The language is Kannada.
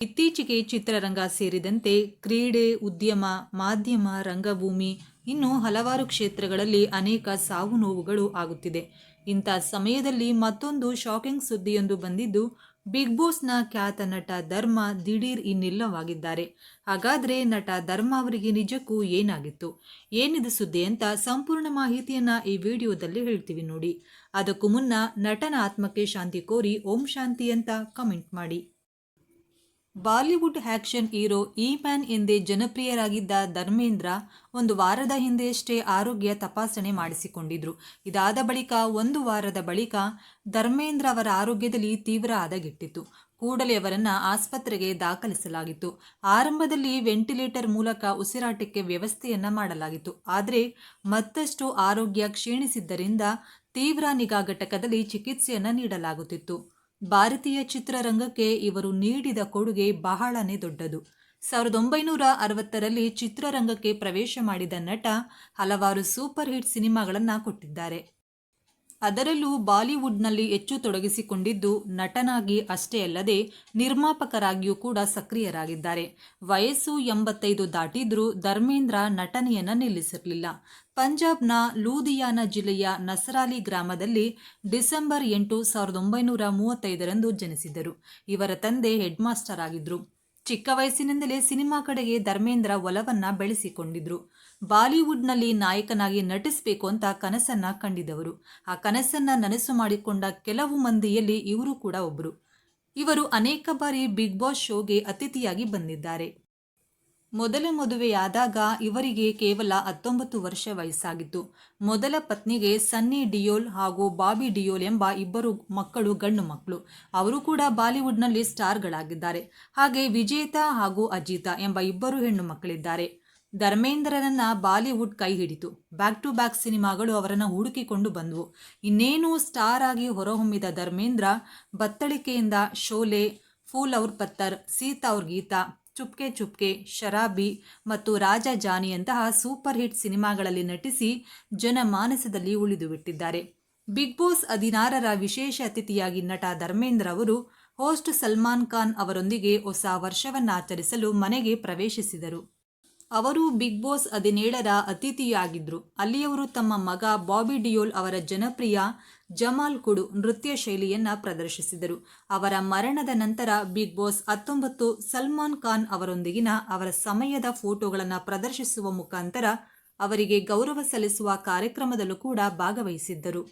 ಇತ್ತೀಚೆಗೆ ಚಿತ್ರರಂಗ ಸೇರಿದಂತೆ ಕ್ರೀಡೆ, ಉದ್ಯಮ, ಮಾಧ್ಯಮ, ರಂಗಭೂಮಿ, ಇನ್ನು ಹಲವಾರು ಕ್ಷೇತ್ರಗಳಲ್ಲಿ ಅನೇಕ ಸಾವು ನೋವುಗಳು ಆಗುತ್ತಿದೆ. ಇಂಥ ಸಮಯದಲ್ಲಿ ಮತ್ತೊಂದು ಶಾಕಿಂಗ್ ಸುದ್ದಿಯೊಂದು ಬಂದಿದ್ದು, ಬಿಗ್ ಬಾಸ್ನ ಖ್ಯಾತ ನಟ ಧರ್ಮ ದಿಢೀರ್ ಇನ್ನಿಲ್ಲವಾಗಿದ್ದಾರೆ. ಹಾಗಾದ್ರೆ ನಟ ಧರ್ಮ ಅವರಿಗೆ ನಿಜಕ್ಕೂ ಏನಾಗಿತ್ತು? ಏನಿದು ಸುದ್ದಿ ಅಂತ ಸಂಪೂರ್ಣ ಮಾಹಿತಿಯನ್ನ ಈ ವಿಡಿಯೋದಲ್ಲಿ ಹೇಳ್ತೀವಿ ನೋಡಿ. ಅದಕ್ಕೂ ಮುನ್ನ ನಟನ ಆತ್ಮಕ್ಕೆ ಶಾಂತಿ ಕೋರಿ ಓಂ ಶಾಂತಿ ಅಂತ ಕಮೆಂಟ್ ಮಾಡಿ. Bollywood action hero he man ಎಂದೇ ಜನಪ್ರಿಯರಾಗಿದ್ದ ಧರ್ಮೇಂದ್ರ ಒಂದು ವಾರದ ಹಿಂದೆಯಷ್ಟೇ ಆರೋಗ್ಯ ತಪಾಸಣೆ ಮಾಡಿಸಿಕೊಂಡಿದ್ರು. ಇದಾದ ಬಳಿಕ ಒಂದು ವಾರದ ಬಳಿಕ ಧರ್ಮೇಂದ್ರ ಅವರ ಆರೋಗ್ಯದಲ್ಲಿ ತೀವ್ರ ಹದಗೆಟ್ಟಿತ್ತು. ಕೂಡಲೇ ಅವರನ್ನು ಆಸ್ಪತ್ರೆಗೆ ದಾಖಲಿಸಲಾಗಿತ್ತು. ಆರಂಭದಲ್ಲಿ ವೆಂಟಿಲೇಟರ್ ಮೂಲಕ ಉಸಿರಾಟಕ್ಕೆ ವ್ಯವಸ್ಥೆಯನ್ನ ಮಾಡಲಾಗಿತ್ತು. ಆದರೆ ಮತ್ತಷ್ಟು ಆರೋಗ್ಯ ಕ್ಷೀಣಿಸಿದ್ದರಿಂದ ತೀವ್ರ ನಿಗಾ ಘಟಕದಲ್ಲಿ ಚಿಕಿತ್ಸೆಯನ್ನು ನೀಡಲಾಗುತ್ತಿತ್ತು. ಭಾರತೀಯ ಚಿತ್ರರಂಗಕ್ಕೆ ಇವರು ನೀಡಿದ ಕೊಡುಗೆ ಬಹಳನೇ ದೊಡ್ಡದು. ಸಾವಿರದ ಒಂಬೈನೂರ ಅರವತ್ತರಲ್ಲಿ ಚಿತ್ರರಂಗಕ್ಕೆ ಪ್ರವೇಶ ಮಾಡಿದ ನಟ ಹಲವಾರು ಸೂಪರ್ ಹಿಟ್ ಸಿನಿಮಾಗಳನ್ನು ಕೊಟ್ಟಿದ್ದಾರೆ. ಅದರಲ್ಲೂ ಬಾಲಿವುಡ್ನಲ್ಲಿ ಹೆಚ್ಚು ತೊಡಗಿಸಿಕೊಂಡಿದ್ದು ನಟನಾಗಿ ಅಷ್ಟೇ ಅಲ್ಲದೆ ನಿರ್ಮಾಪಕರಾಗಿಯೂ ಕೂಡ ಸಕ್ರಿಯರಾಗಿದ್ದಾರೆ. ವಯಸ್ಸು ಎಂಬತ್ತೈದು ದಾಟಿದ್ರೂ ಧರ್ಮೇಂದ್ರ ನಟನೆಯನ್ನು ನಿಲ್ಲಿಸಿರಲಿಲ್ಲ. ಪಂಜಾಬ್ನ ಲೂಧಿಯಾನ ಜಿಲ್ಲೆಯ ನಸರಾಲಿ ಗ್ರಾಮದಲ್ಲಿ ಡಿಸೆಂಬರ್ ಎಂಟು ಸಾವಿರದ ಒಂಬೈನೂರ ಮೂವತ್ತೈದರಂದು ಜನಿಸಿದರು ಇವರ ತಂದೆ ಹೆಡ್ಮಾಸ್ಟರ್ ಆಗಿದ್ದರು ಚಿಕ್ಕ ವಯಸ್ಸಿನಿಂದಲೇ ಸಿನಿಮಾ ಕಡೆಗೆ ಧರ್ಮೇಂದ್ರ ಒಲವನ್ನ ಬೆಳೆಸಿಕೊಂಡಿದ್ರು. ಬಾಲಿವುಡ್ನಲ್ಲಿ ನಾಯಕನಾಗಿ ನಟಿಸಬೇಕು ಅಂತ ಕನಸನ್ನ ಕಂಡಿದವರು. ಆ ಕನಸನ್ನ ನನಸು ಮಾಡಿಕೊಂಡ ಕೆಲವು ಮಂದಿಯಲ್ಲಿ ಇವರು ಕೂಡ ಒಬ್ಬರು ಇವರು ಅನೇಕ ಬಾರಿ ಬಿಗ್ ಬಾಸ್ ಶೋಗೆ ಅತಿಥಿಯಾಗಿ ಬಂದಿದ್ದಾರೆ. ಮೊದಲ ಮದುವೆಯಾದಾಗ ಇವರಿಗೆ ಕೇವಲ ಹತ್ತೊಂಬತ್ತು ವರ್ಷ ವಯಸ್ಸಾಗಿತ್ತು. ಮೊದಲ ಪತ್ನಿಗೆ ಸನ್ನಿ ಡಿಯೋಲ್ ಹಾಗೂ ಬಾಬಿ ಡಿಯೋಲ್ ಎಂಬ ಇಬ್ಬರು ಮಕ್ಕಳು ಗಂಡು ಮಕ್ಕಳು. ಅವರು ಕೂಡ ಬಾಲಿವುಡ್ನಲ್ಲಿ ಸ್ಟಾರ್ಗಳಾಗಿದ್ದಾರೆ. ಹಾಗೆ ವಿಜೇತ ಹಾಗೂ ಅಜಿತಾ ಎಂಬ ಇಬ್ಬರು ಹೆಣ್ಣು ಮಕ್ಕಳಿದ್ದಾರೆ. ಧರ್ಮೇಂದ್ರನನ್ನ ಬಾಲಿವುಡ್ ಕೈ ಹಿಡಿತು. ಬ್ಯಾಕ್ ಟು ಬ್ಯಾಕ್ ಸಿನಿಮಾಗಳು ಅವರನ್ನು ಹುಡುಕಿಕೊಂಡು ಬಂದವು. ಇನ್ನೇನು ಸ್ಟಾರ್ ಆಗಿ ಹೊರಹೊಮ್ಮಿದ ಧರ್ಮೇಂದ್ರ, ಬತ್ತಳಿಕೆಯಿಂದ ಶೋಲೆ, ಫೂಲ್ ಅವ್ರ ಪತ್ತರ್, ಸೀತಾ ಅವ್ರ ಗೀತಾ ಚುಪ್ಕೆ ಚುಪ್ಕೆ, ಶರಾಬಿ ಮತ್ತು ರಾಜ ಜಾನಿಯಂತಹ ಸೂಪರ್ ಹಿಟ್ ಸಿನಿಮಾಗಳಲ್ಲಿ ನಟಿಸಿ ಜನಮಾನಸದಲ್ಲಿ ಉಳಿದು ಬಿಟ್ಟಿದ್ದಾರೆ. ಬಿಗ್ ಬಾಸ್ ಹದಿನಾರರ ವಿಶೇಷ ಅತಿಥಿಯಾಗಿ ನಟ ಧರ್ಮೇಂದ್ರ ಅವರು ಹೋಸ್ಟ್ ಸಲ್ಮಾನ್ ಖಾನ್ ಅವರೊಂದಿಗೆ ಹೊಸ ವರ್ಷವನ್ನು ಆಚರಿಸಲು ಮನೆಗೆ ಪ್ರವೇಶಿಸಿದರು. ಅವರು ಬಿಗ್ ಬಾಸ್ ಹದಿನೇಳರ ಅತಿಥಿಯಾಗಿದ್ದರು ಅಲ್ಲಿಯವರು ತಮ್ಮ ಮಗ ಬಾಬಿ ಡಿಯೋಲ್ ಅವರ ಜನಪ್ರಿಯ ಜಮಾಲ್ ಕುಡು ನೃತ್ಯ ಶೈಲಿಯನ್ನ ಪ್ರದರ್ಶಿಸಿದರು. ಅವರ ಮರಣದ ನಂತರ ಬಿಗ್ ಬಾಸ್ ಹತ್ತೊಂಬತ್ತು ಸಲ್ಮಾನ್ ಖಾನ್ ಅವರೊಂದಿಗಿನ ಅವರ ಸಮಯದ ಫೋಟೋಗಳನ್ನು ಪ್ರದರ್ಶಿಸುವ ಮುಖಾಂತರ ಅವರಿಗೆ ಗೌರವ ಸಲ್ಲಿಸುವ ಕಾರ್ಯಕ್ರಮದಲ್ಲೂ ಕೂಡ ಭಾಗವಹಿಸಿದ್ದರು.